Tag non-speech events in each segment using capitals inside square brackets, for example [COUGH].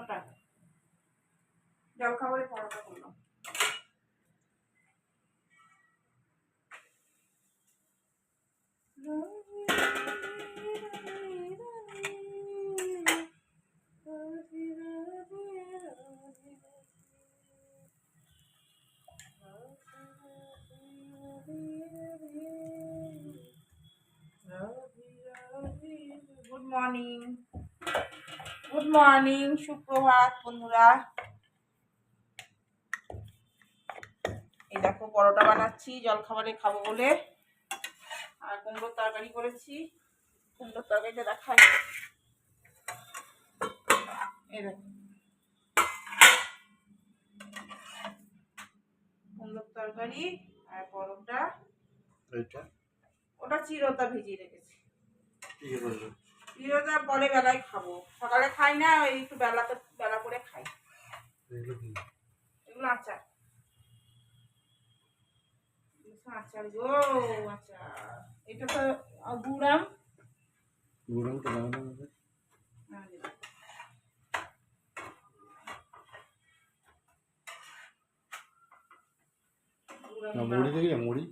পরোটা জল খাবারে পরোটা করলাম গুড মর্নিং গুড মর্নিং সুপ্রভাত বন্ধুরা। এই দেখো পরোটা বানাচ্ছি জলখাবারে খাব বলে। আর কুমড়োর তরকারি করেছি। কুমড়োর তরকারিটা দেখাই। এই দেখো। কুমড়োর তরকারি আর পরোটা। ওটা চিরতা ভিজিয়ে রেখেছি। করবে পরে বেলায় খাব। সকালে খাই না ওই একটু বেলাতে বেলা করে খাই। এগুলো আচার। আচার গো আচার। এটা তো গুড়াম। গুড়াম তো না মুড়ি দেখি মুড়ি?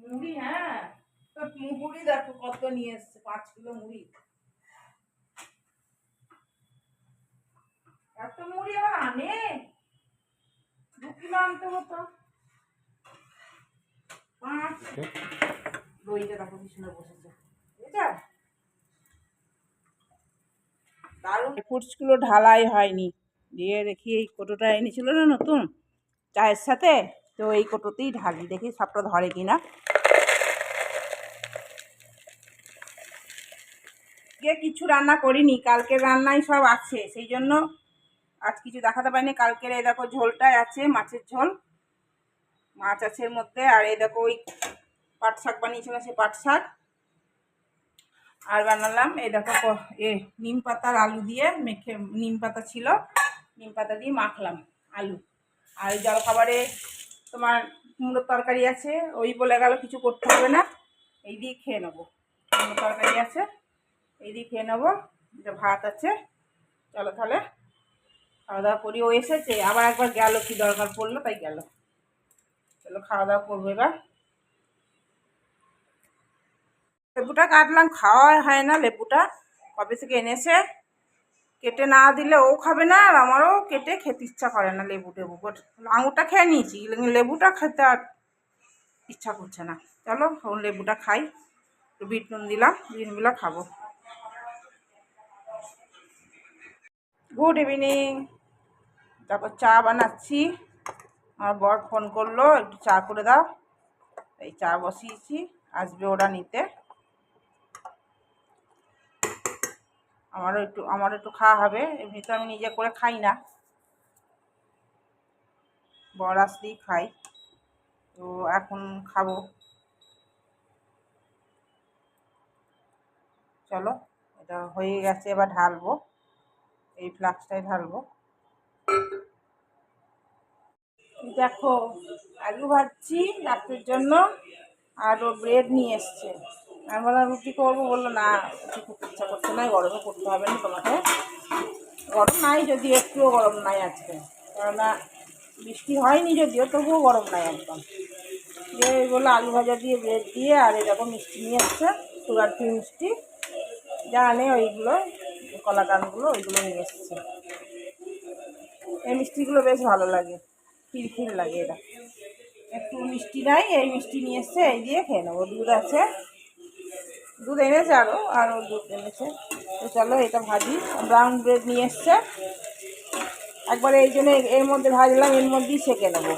মুড়ি হ্যাঁ। তো মুড়ি দেখো কত নিয়ে এসছে পাঁচ কিলো মুড়ি এত মুড়ি আবার আনে? দু কিলো আনতে হতো। পাঁচ। দইটা দেখো পিছনে বসেছে। দারুণ। ফুটসগুলো ঢালাই হয়নি। দিয়ে দেখি এই কোটোটা এনেছিল না নতুন? চায়ের সাথে? তো এই কোটোতেই ঢালি। দেখি সবটা ধরে কিনা। আজকে কিছু রান্না করিনি। কালকের রান্নাই সব আছে। সেই জন্য আজ কিছু দেখাতে পারিনি। কালকের এই দেখো ঝোলটাই আছে, মাছের ঝোল। মাছ আছে এর মধ্যে, আর এই দেখো ওই পাট শাক বানিয়েছিলাম সেই পাট শাক। আর বানালাম, এই দেখো এ নিম পাতার আলু দিয়ে মেখে, নিম পাতা ছিল, নিম পাতা দিয়ে মাখলাম আলু। আর জলখাবারে তোমার কুমড়োর তরকারি আছে, ওই বলে গেল কিছু করতে হবে না, এই দিয়ে খেয়ে নেব। কুমড়োর তরকারি আছে, এই দিয়ে খেয়ে নেব ভাত আছে, চলো তাহলে খাওয়া দাওয়া করি। ও এসেছে, আবার একবার গেল, কি দরকার পড়ল তাই গেল। চলো, খাওয়া দাওয়া করব এবার। লেবুটা কাটলাম খাওয়া হয় না লেবুটা। কবে থেকে এনেছে? কেটে না দিলে ও খাবে না, আর আমারও কেটে খেতে ইচ্ছা করে না লেবু টেবু। বাট আঙুরটা খেয়ে নিয়েছি লেবুটা খেতে আর ইচ্ছা করছে না। চলো লেবুটা খাই। একটু বিট নুন দিলাম দিনগুলো খাব। Good evening. তারপর চা বানাচ্ছি। আমার বর ফোন করল, একটু চা করে দাও। এই চা বসিয়েছি, আসবে ওরা নিতে। আমারও একটু আমারও একটু খাওয়া হবে, এমনি তো আমি নিজে করে খাই না। বর আসলেই খাই তো এখন খাব। চলো, এটা হয়ে গেছে, এবার ঢালবো। এই ফ্লাক্সটাই ঢালবো। দেখো, আলু ভাজছি রাত্রের জন্য, আর ও ব্রেড নিয়ে এসছে। আমি বললাম, রুটি করব? বলল, না, রুটি ইচ্ছা করছে না গরমে করতে হবে না তোমাকে। গরম নাই যদি একটুও গরম নাই আজকে। কেননা, বৃষ্টি হয়নি যদিও, তবুও গরম নাই একদম। দিয়ে বলল, আলু ভাজা দিয়ে ব্রেড দিয়ে, আর এরকম মিষ্টি নিয়ে এসছে, সুগার ফ্রি মিষ্টি। যা আনে ওইগুলো, কলাকানগুলো, ওইগুলো নিয়ে এসছে। এই মিষ্টিগুলো বেশ ভালো লাগে। খিরখির লাগে এটা। একটু মিষ্টি নাই, এই মিষ্টি নিয়ে এসছে, এই দিয়ে খেয়ে নেব। দুধ আছে। দুধ এনেছে আরও আরও দুধ এনেছে। তো চলো এটা ভাজি। ব্রাউন ব্রেড নিয়ে এসছে। একবার এই জন্য এর মধ্যে ভাজলাম, এর মধ্যেই সেঁকে নেব।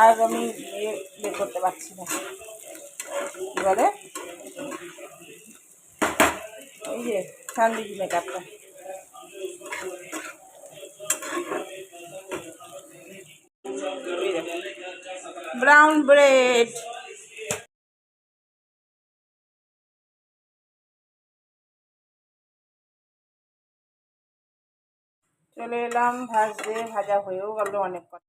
আর আমি বের করতে পারছি না। এবারে এই যে স্যান্ডউইচ মেকআপটা। ব্রাউন ব্রেড চলে এলাম ভাজতে ভাজা হয়েও গেল অনেক কথা।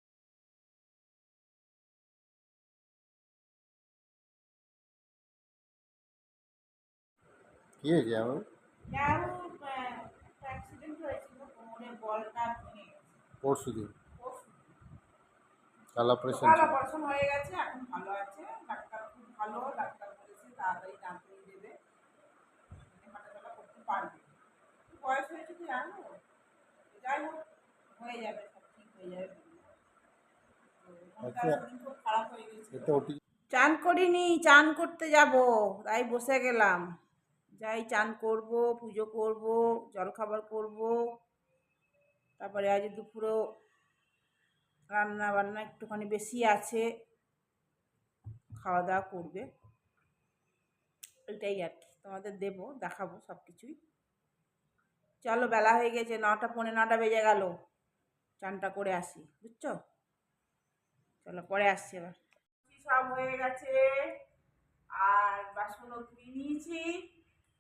কি হয়েছে গেছে। পরশু দিন কাল অপারেশন অপারেশন হয়ে গেছে এখন ভালো আছে। ডাক্তার খুব ভালো ডাক্তার বলেছে তাড়াতাড়ি ডাক্তারি দেবে। হাঁটাচলা করতে পারবে। বয়স হয়েছে কি জানো? যাই হোক হয়ে যাবে সব ঠিক হয়ে যাবে। আচ্ছা। খারাপ হয়ে গেছে। চান করিনি চান করতে যাব তাই বসে গেলাম। যাই চান করব পুজো করব জলখাবার করব। তারপরে আজ দুপুরেও রান্না বান্না একটুখানি বেশি আছে। খাওয়া দাওয়া করবে। এটাই আর কি, তোমাদের দেবো, দেখাবো সব কিছুই চলো বেলা হয়ে গেছে, নটা পৌনে নটা বেজে গেল। চানটা করে আসি, বুঝছ? চলো পরে আসছি এবার। সব হয়ে গেছে, আর বাসনও ধুয়ে নিয়েছি।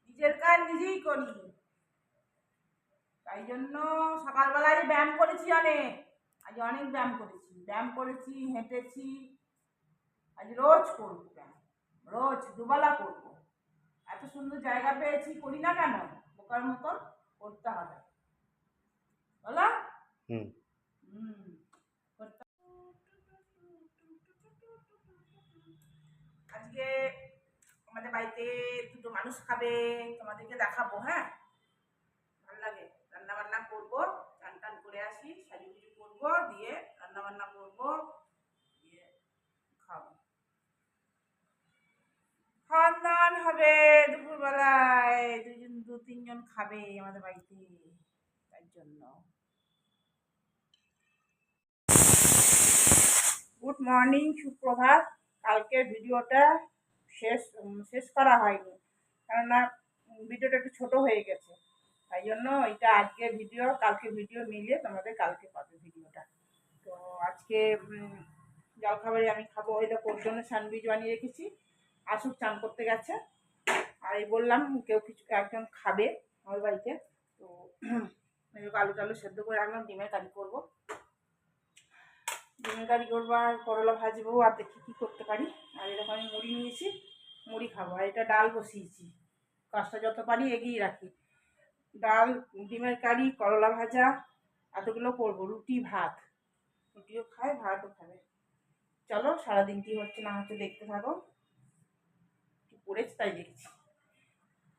নিজের কাজ নিজেই করি। তাই জন্য সকালবেলায় ব্যায়াম করেছি অনেক। আজ অনেক ব্যায়াম করেছি ব্যায়াম করেছি হেঁটেছি আজ রোজ করব ব্যায়াম রোজ দুবেলা করব। এত সুন্দর জায়গা পেয়েছি করি না কেন? বোকার মতো করতে হবে। বলো? হুম। আজকে আমাদের বাড়িতে দুটো মানুষ খাবে তোমাদেরকে দেখাবো হ্যাঁ ভালো লাগে রান্না বান্না করব চান টান করে আসি সাজুগুজু করব দিয়ে রান্না বান্না করব, দিয়ে খাব। খাওয়ান দাওয়ান হবে দুপুরবেলায়, দুজন, দু, তিনজন খাবে আমাদের বাড়িতে, তার জন্য। গুড মর্নিং সুপ্রভাত। কালকের ভিডিওটা শেষ শেষ করা হয়নি। কেননা ভিডিওটা একটু ছোট হয়ে গেছে। তাই জন্য এটা আজকে ভিডিও কালকে ভিডিও মিলিয়ে তোমাদের কালকে পাবে ভিডিওটা তো আজকে জলখাবারে আমি খাব, ওই দেখো জন্য স্যান্ডউইচ বানিয়ে রেখেছি। আসুক, চান করতে গেছে। আর এই বললাম, কেউ কিছু, একজন খাবে আমার বাড়িতে। তো আলু টালু সেদ্ধ করে রাখলাম ডিমের কারি করব। ডিমের কারি করব আর করলা ভাজবো আর দেখি কী করতে পারি। আর এরকম আমি মুড়ি নিয়েছি, মুড়ি খাব। আর এটা ডাল বসিয়েছি। কাজটা যত পারি এগিয়ে রাখি। ডাল, ডিমের কারি, করলা ভাজা, এতগুলো করব, রুটি, ভাত। রুটিও খায়, ভাতও খাবে। চলো, সারাদিন কী হচ্ছে না হচ্ছে দেখতে থাকো। কি করেছি তাই দেখছি।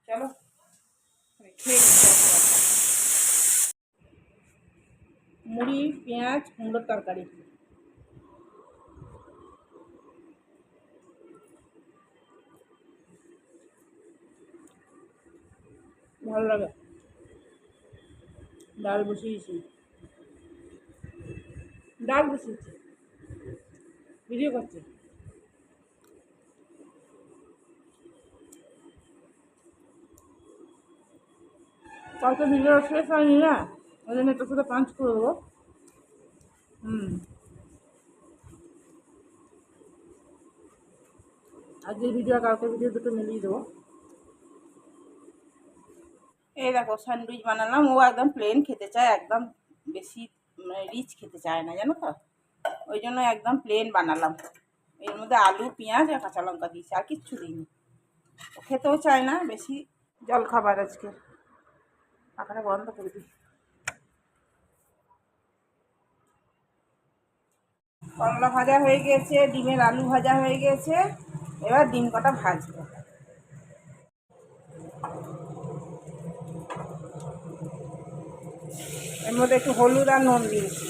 চলো খেয়ে মুড়ি, পেঁয়াজ, কুমড়োর তরকারি। ভালো লাগে। ডাল বসিয়েছি। ডাল বসিয়েছি। ভিডিও করছে। কালকে ভিডিও শেষ হয়নি না? ওই জন্য তোর সাথে পাঞ্চ করে দেবো। হুম। আজকের ভিডিও আর ভিডিও দুটো মিলিয়ে দেবো। এই দেখো, স্যান্ডউইচ বানালাম, ও একদম প্লেন খেতে চায়, একদম বেশি মানে রিচ খেতে চায় না, জানো তো? ওই জন্য একদম প্লেন বানালাম। এর মধ্যে আলু, পেঁয়াজ আর কাঁচা লঙ্কা দিয়েছি, আর কিচ্ছু দিইনি। ও খেতেও চায় না, বেশি জল খাবার আজকে। পাখাটা বন্ধ করে দিই। করলা ভাজা হয়ে গেছে, ডিমের আলু ভাজা হয়ে গেছে, এবার ডিম কটা ভাজবো? এর মধ্যে একটু হলুদ আর নুন দিয়েছি।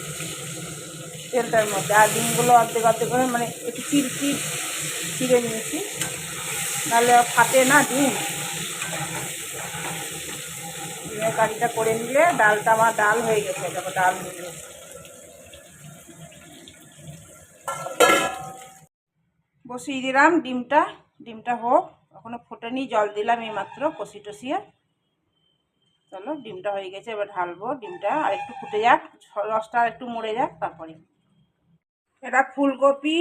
তেলটার মধ্যে। আর ডিমগুলো অর্ধেক অর্ধেক করে মানে একটু চির চির চিড়ে নিয়েছি। নাহলে ফাটে না ডিম। ডিমের কারিটা করে নিলে ডালটা আমার ডাল হয়ে গেছে। দেখো ডাল গেছে। বসিয়ে দিলাম ডিমটা। ডিমটা হোক, এখনও ফোটেনি, জল দিলাম এইমাত্র কষি টসিয়ে চলো, ডিমটা হয়ে গেছে, এবার ঢালবো ডিমটা, আর একটু ফুটে যাক, রসটা একটু মরে যাক, তারপরে। এটা ফুলকপি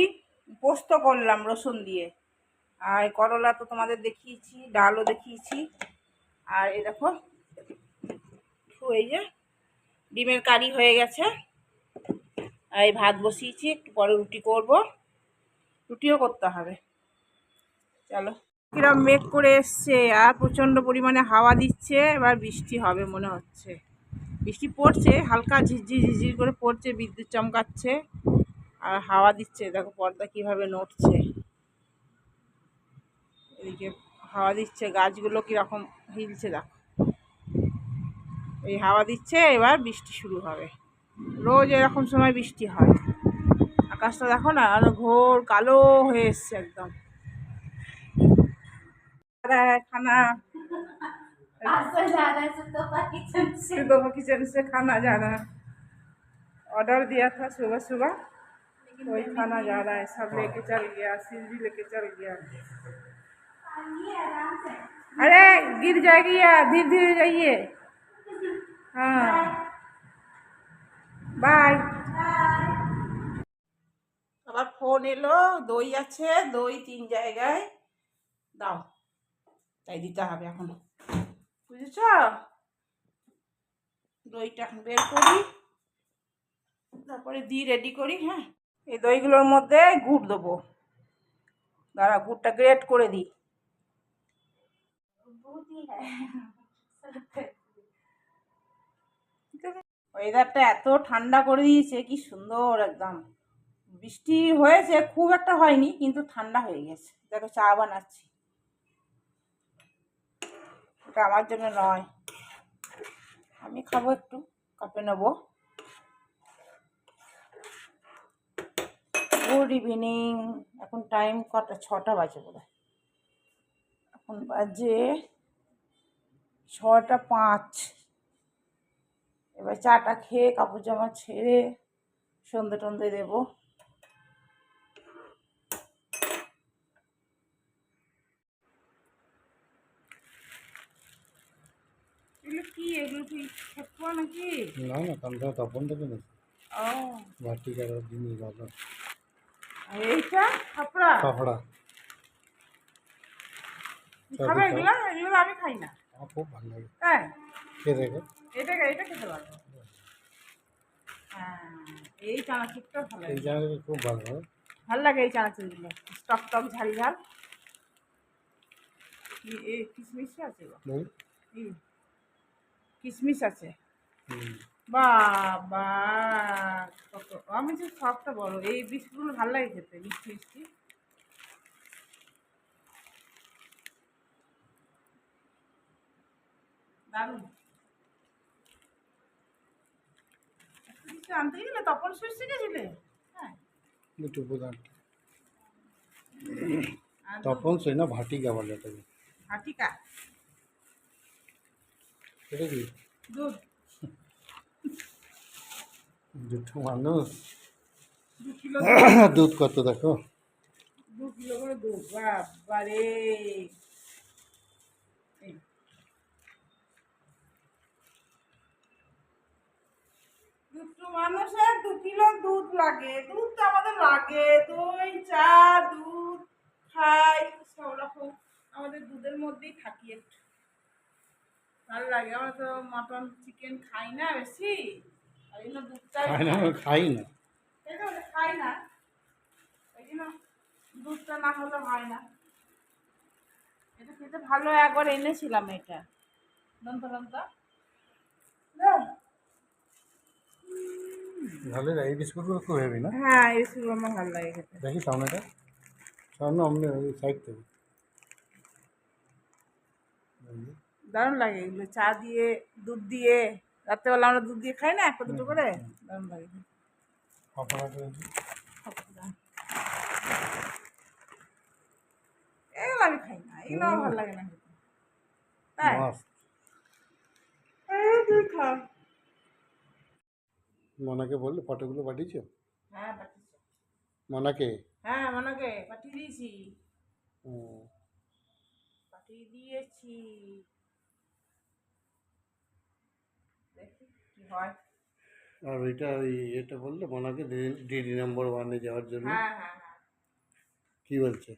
পোস্ত করলাম রসুন দিয়ে। আর করলা তো তোমাদের দেখিয়েছি, ডালও দেখিয়েছি। আর এই দেখো, এই যে ডিমের কারি হয়ে গেছে। আর এই ভাত বসিয়েছি, একটু পরে রুটি করব। রুটিও করতে হবে। চলো। কিরম মেঘ করে এসছে আর প্রচণ্ড পরিমাণে হাওয়া দিচ্ছে, এবার বৃষ্টি হবে মনে হচ্ছে। বৃষ্টি পড়ছে, হালকা ঝিরঝির ঝিরঝির করে পড়ছে, বিদ্যুৎ চমকাচ্ছে, আর হাওয়া দিচ্ছে। দেখো পর্দা কীভাবে নড়ছে। এদিকে হাওয়া দিচ্ছে, গাছগুলো কীরকম হিলছে দেখো। এই হাওয়া দিচ্ছে, এবার বৃষ্টি শুরু হবে। রোজ এরকম সময় বৃষ্টি হয়। আকাশটা দেখো না ঘোর কালো হয়ে এসছে একদম। رہا ہے کھانا سدوبا کچن سے کھانا جا رہا ہے آڈر دیا تھا صبح صبح وہی کھانا جا رہا ہے سب لے کے چل گیا سیز بھی لے کے چل گیا ارے گر جائے گی دھیرے دھیرے جائیے ہاں বাই আবার ফোন এলো দই তাই দিতে হবে এখন। বুঝেছ? দইটা এখন বের করি, তারপরে দিয়ে রেডি করি হ্যাঁ? এই দইগুলোর মধ্যে গুড় দেবো। দাঁড়া, গুড়টা গ্রেট করে দিই। ওয়েদারটা এত ঠান্ডা করে দিয়েছে, কি সুন্দর একদম। বৃষ্টি হয়েছে, খুব একটা হয়নি, কিন্তু ঠান্ডা হয়ে গেছে। দেখো, চা বানাচ্ছি। এটা আমার জন্য নয়। আমি খাব একটু, কাপে নেব। Good evening. এখন টাইম কটা, ছটা বাজে বোধ এখন বাজে ছটা পাঁচ। এবার চাটা খেয়ে কাপড় জামা ছেড়ে সন্ধে টন্ধে দেবো। এগুলো কি? এগুলো কি খেপুয়া নাকি? না না কালকে তপন দেবে না ও। ভাটি কাটার জিনিস ভালো এইটা? খাপড়া কাপড়া খাবে এগুলো? এগুলো আমি খাই না। আমার খুব ভালো লাগে। হ্যাঁ। কে দেখো। এটা এটা খেতে পারব এই চানাচুরটা ভালো এই লাগে। জায়গাটা খুব ভালো ভালো লাগে এই চানাচুরগুলো। টক টক ঝাল ঝাল। কিশমিশ আছে কিশমিশ আছে। বাবা কত আমি যে সবটা বড় এই বিস্কুটগুলো ভালো লাগে খেতে মিষ্টি মিষ্টি। দারুণ। কিছু আনতে গেলে তপন সুইচ শিখেছিলে? হ্যাঁ। দুটো প্রধান তপন সে না ভাটিকা বলে হাটিকা এটা কি? দুধ। দুটো মানুষ। [COUGHS] দুধ কত দেখো? দু কিলো করে দুধ। বাবারে। মানুষের দু কিলো দুধ লাগে। দুধ তো আমাদের লাগে। দই চা দুধ খাই সব রকম আমাদের দুধের মধ্যেই থাকি একটু। ভালো লাগে। আমরা তো মটন চিকেন খাই না বেশি। আর জন্য দুধটাই খাই না আমি খাই না। খাই না। এই জন্য দুধটা না হলে হয় না। এটা খেতে ভালো একবার এনেছিলাম এটা। দন্ত দন্ত। ভালো লাগে এই বিস্কুটগুলো খুব হেভি না? হ্যাঁ এই শুধু আমার ভালো লাগে খেতে। দেখি সামনেটা। সামনে অমনি ওই সাইড থেকে। দারুণ লাগে এগুলো। চা দিয়ে দুধ দিয়ে রাত্রেবেলা আমরা দুধ দিয়ে খাই না একটা দুটো করে? দারুণ লাগে। এগুলো আমি খাই না এগুলো আমার ভালো লাগে না তাই? মনাকে বললে ফটোগুলো পাঠিয়েছো? হ্যাঁ পাঠিয়েছি। মনাকে? হ্যাঁ মনাকে পাঠিয়ে দিয়েছি। পাঠিয়ে দিয়েছি। কি হয়। আর ওইটা ওই এটা বললে মনাকে ডিডি নাম্বার ওয়ানে যাওয়ার জন্য। হ্যাঁ হ্যাঁ হ্যাঁ। কি বলছে?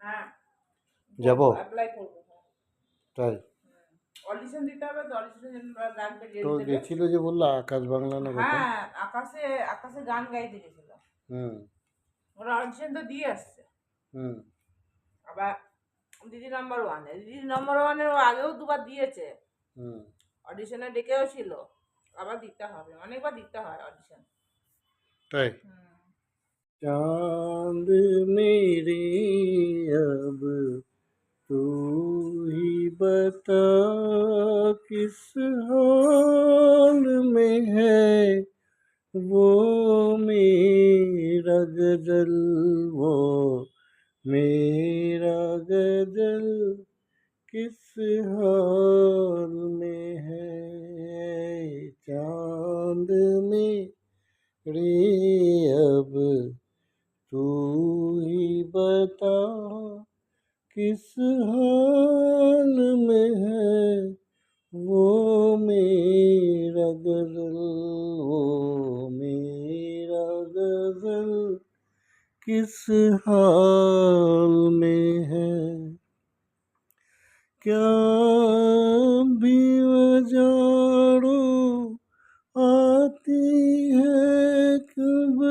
হ্যাঁ। যাব? অ্যাপ্লাই করব। তাই? অডিশন দিতে হবে তো অডিশনের জন্য তো গেছিল যে বলল আকাশ বাংলা না হ্যাঁ আকাশে আকাশে গান গাইতে গেছিল। হুম। ওরা অডিশন তো দিয়ে আসছে। হুম। আবার দিদি নাম্বার ওয়ানে দিদি নাম্বার ওয়ানের ও আগেও দুবার দিয়েছে। হুম। অডিশনে ডেকেও ছিল। আবার দিতে হবে অনেকবার দিতে হয় অডিশন তাই? چاند میری اب تو ہی بتا کس حال میں ہے وہ میرا گزل وہ میرا گزل کس حال میں ہے؟ چاند میں ری اب تو ہی بتا کس حال میں ہے؟ وہ میرا غزل، وہ میرا غزل کس حال میں ہے؟ کیا بھی وجاروں آتی ہے کب؟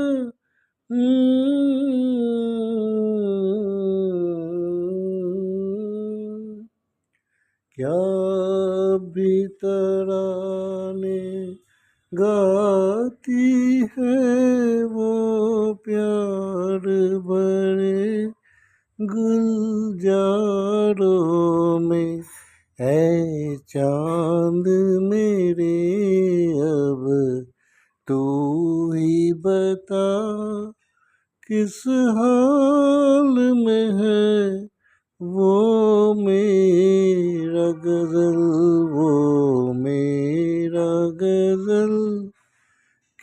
کیا بھی ترانے گاتی ہے وہ پیار بڑے گلزاروں میں اے چاند میرے اب۔ تو ہی بتا کس حال میں ہے وہ میرا غزل، وہ میرا غزل۔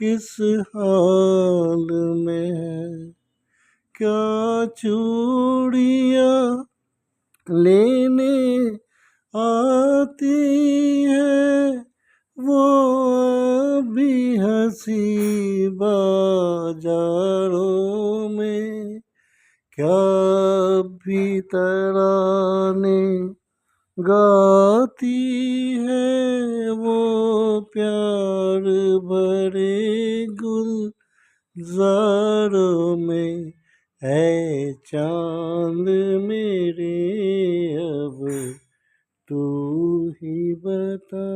کس حال میں ہے کیا چوڑیاں لینے آتی ہے وہ بھی ہنسی بازاروں میں کیا بھی ترانے گاتی ہے وہ پیار بھرے گل زاروں میں اے چاند میرے اب تو ہی بتا۔